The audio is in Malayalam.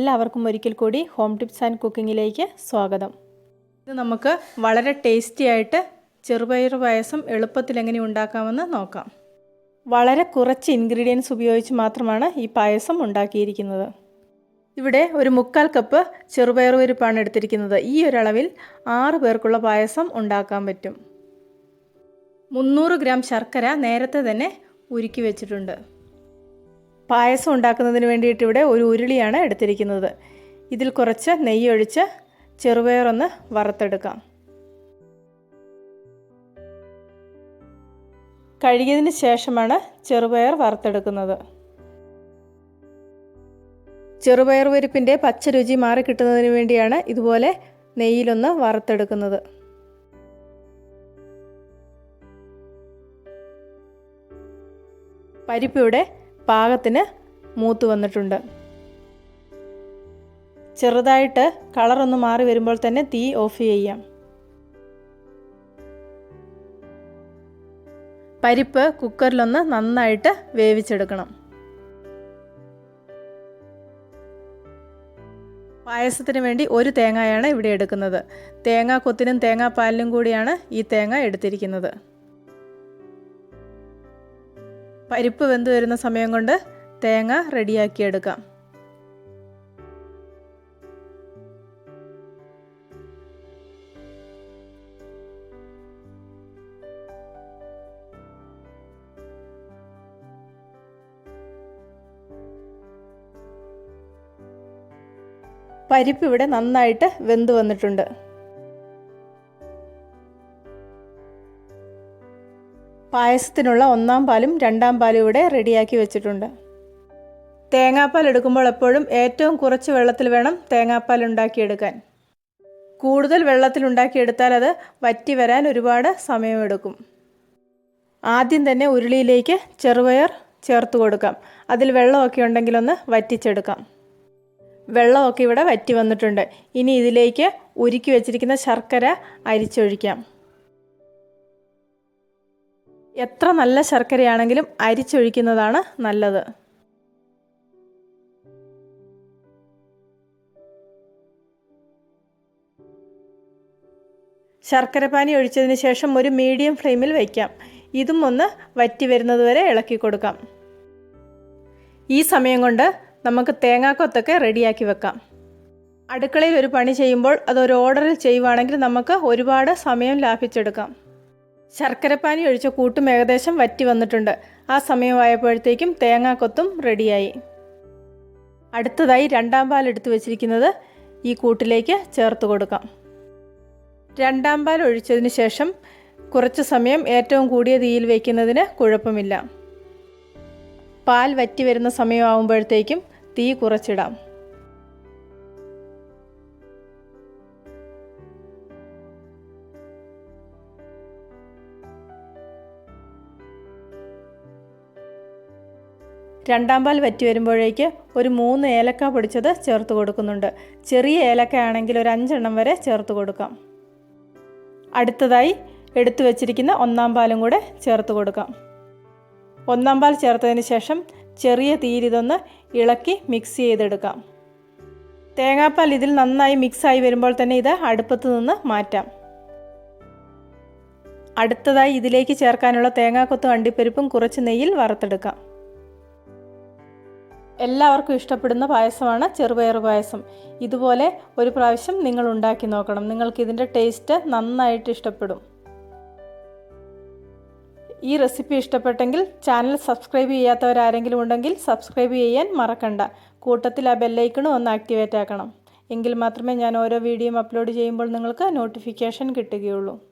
എല്ലാവർക്കും ഒരിക്കൽ കൂടി ഹോം ടിപ്സ് ആൻഡ് കുക്കിങ്ങിലേക്ക് സ്വാഗതം. ഇത് നമുക്ക് വളരെ ടേസ്റ്റി ആയിട്ട് ചെറുപയർ പായസം എളുപ്പത്തിൽ എങ്ങനെ ഉണ്ടാക്കാമെന്ന് നോക്കാം. വളരെ കുറച്ച് ഇൻഗ്രീഡിയൻസ് ഉപയോഗിച്ച് മാത്രമാണ് ഈ പായസം ഉണ്ടാക്കിയിരിക്കുന്നത്. ഇവിടെ ഒരു മുക്കാൽ കപ്പ് ചെറുപയർ പരിപ്പാണ് എടുത്തിരിക്കുന്നത്. ഈ ഒരളവിൽ ആറ് പേർക്കുള്ള പായസം ഉണ്ടാക്കാൻ പറ്റും. മുന്നൂറ് ഗ്രാം ശർക്കര നേരത്തെ തന്നെ ഉരുക്കി വെച്ചിട്ടുണ്ട്. പായസം ഉണ്ടാക്കുന്നതിന് വേണ്ടിയിട്ട് ഇവിടെ ഒരു ഉരുളിയാണ് എടുത്തിരിക്കുന്നത്. ഇതിൽ കുറച്ച് നെയ്യ് ഒഴിച്ച് ചെറുപയറൊന്ന് വറുത്തെടുക്കാം. കഴുകിയതിന് ശേഷമാണ് ചെറുപയർ വറുത്തെടുക്കുന്നത്. ചെറുപയർ പരിപ്പിന്റെ പച്ച രുചി മാറി കിട്ടുന്നതിന് വേണ്ടിയാണ് ഇതുപോലെ നെയ്യിലൊന്ന് വറുത്തെടുക്കുന്നത്. പരിപ്പ് ഇവിടെ പാകത്തിന് മൂത്ത് വന്നിട്ടുണ്ട്. ചെറുതായിട്ട് കളറൊന്ന് മാറി വരുമ്പോൾ തന്നെ തീ ഓഫ് ചെയ്യാം. പരിപ്പ് കുക്കറിലൊന്ന് നന്നായിട്ട് വേവിച്ചെടുക്കണം. പായസത്തിന് വേണ്ടി ഒരു തേങ്ങയാണ് ഇവിടെ എടുക്കുന്നത്. തേങ്ങാ കൊത്തിനും തേങ്ങാപ്പാലിനും കൂടിയാണ് ഈ തേങ്ങ എടുത്തിരിക്കുന്നത്. പരിപ്പ് വെന്ത് വരുന്ന സമയം കൊണ്ട് തേങ്ങ റെഡിയാക്കിയെടുക്കാം പരിപ്പ് ഇവിടെ നന്നായിട്ട് വെന്ത് വന്നിട്ടുണ്ട്. പായസത്തിനുള്ള ഒന്നാം പാലും രണ്ടാം പാലും ഇവിടെ റെഡിയാക്കി വെച്ചിട്ടുണ്ട്. തേങ്ങാപ്പാൽ എടുക്കുമ്പോൾ എപ്പോഴും ഏറ്റവും കുറച്ച് വെള്ളത്തിൽ വേണം തേങ്ങാപ്പാൽ ഉണ്ടാക്കിയെടുക്കാൻ. കൂടുതൽ വെള്ളത്തിൽ ഉണ്ടാക്കിയെടുത്താൽ അത് വറ്റി വരാൻ ഒരുപാട് സമയമെടുക്കും. ആദ്യം തന്നെ ഉരുളിയിലേക്ക് ചെറുപയർ ചേർത്ത് കൊടുക്കാം. അതിൽ വെള്ളമൊക്കെ ഉണ്ടെങ്കിൽ ഒന്ന് വറ്റിച്ചെടുക്കാം. വെള്ളമൊക്കെ ഇവിടെ വറ്റി വന്നിട്ടുണ്ട്. ഇനി ഇതിലേക്ക് ഉരുക്കി വെച്ചിരിക്കുന്ന ശർക്കര അരിച്ചൊഴിക്കാം. എത്ര നല്ല ശർക്കരയാണെങ്കിലും അരിച്ചൊഴിക്കുന്നതാണ് നല്ലത്. ശർക്കരപ്പാനി ഒഴിച്ചതിന് ശേഷം ഒരു മീഡിയം ഫ്ലെയിമിൽ വയ്ക്കാം ഇതും ഒന്ന് വറ്റി വരുന്നത് വരെ ഇളക്കി കൊടുക്കാം. ഈ സമയം കൊണ്ട് നമുക്ക് തേങ്ങാക്കൊത്തൊക്കെ റെഡിയാക്കി വെക്കാം. അടുക്കളയിൽ ഒരു പണി ചെയ്യുമ്പോൾ അത് ഒരു ഓർഡറിൽ ചെയ്യുവാണെങ്കിൽ നമുക്ക് ഒരുപാട് സമയം ലാഭിച്ചെടുക്കാം. ശർക്കരപ്പാനി ഒഴിച്ച കൂട്ടും ഏകദേശം വറ്റി വന്നിട്ടുണ്ട്. ആ സമയമായപ്പോഴത്തേക്കും തേങ്ങാക്കൊത്തും റെഡിയായി. അടുത്തതായി രണ്ടാം പാൽ എടുത്തു വെച്ചിരിക്കുന്നത് ഈ കൂട്ടിലേക്ക് ചേർത്ത് കൊടുക്കാം. രണ്ടാം പാൽ ഒഴിച്ചതിന് ശേഷം കുറച്ച് സമയം ഏറ്റവും കൂടിയ തീയിൽ വയ്ക്കുന്നതിന് കുഴപ്പമില്ല. പാൽ വറ്റി വരുന്ന സമയമാകുമ്പോഴത്തേക്കും തീ കുറച്ചിടാം. രണ്ടാം പാൽ വറ്റി വരുമ്പോഴേക്ക് ഒരു മൂന്ന് ഏലക്ക പൊടിച്ചത് ചേർത്ത് കൊടുക്കുന്നുണ്ട്. ചെറിയ ഏലക്ക ആണെങ്കിൽ ഒരു അഞ്ചെണ്ണം വരെ ചേർത്ത് കൊടുക്കാം. അടുത്തതായി എടുത്തു വച്ചിരിക്കുന്ന ഒന്നാം പാലും കൂടെ ചേർത്ത് കൊടുക്കാം. ഒന്നാം പാൽ ചേർത്തതിന് ശേഷം ചെറിയ തീരിതൊന്ന് ഇളക്കി മിക്സ് ചെയ്തെടുക്കാം. തേങ്ങാപ്പാൽ ഇതിൽ നന്നായി മിക്സായി വരുമ്പോൾ തന്നെ ഇത് അടുപ്പത്ത് നിന്ന് മാറ്റാം. അടുത്തതായി ഇതിലേക്ക് ചേർക്കാനുള്ള തേങ്ങാക്കൊത്തും അണ്ടിപ്പരിപ്പും കുറച്ച് നെയ്യിൽ വറുത്തെടുക്കാം. എല്ലാവർക്കും ഇഷ്ടപ്പെടുന്ന പായസമാണ് ചെറുപയർ പായസം. ഇതുപോലെ ഒരു പ്രാവശ്യം നിങ്ങൾ ഉണ്ടാക്കി നോക്കണം. നിങ്ങൾക്ക് ഇതിന്റെ ടേസ്റ്റ് നന്നായിട്ട് ഇഷ്ടപ്പെടും. ഈ റെസിപ്പി ഇഷ്ടപ്പെട്ടെങ്കിൽ ചാനൽ സബ്സ്ക്രൈബ് ചെയ്യാത്തവരാരെങ്കിലും ഉണ്ടെങ്കിൽ സബ്സ്ക്രൈബ് ചെയ്യാൻ മറക്കണ്ട. കൂട്ടത്തിൽ ആ ബെല്ലൈക്കണും ഒന്ന് ആക്ടിവേറ്റ് ആക്കണം. എങ്കിൽ മാത്രമേ ഞാൻ ഓരോ വീഡിയോയും അപ്ലോഡ് ചെയ്യുമ്പോൾ നിങ്ങൾക്ക് നോട്ടിഫിക്കേഷൻ കിട്ടുകയുള്ളൂ.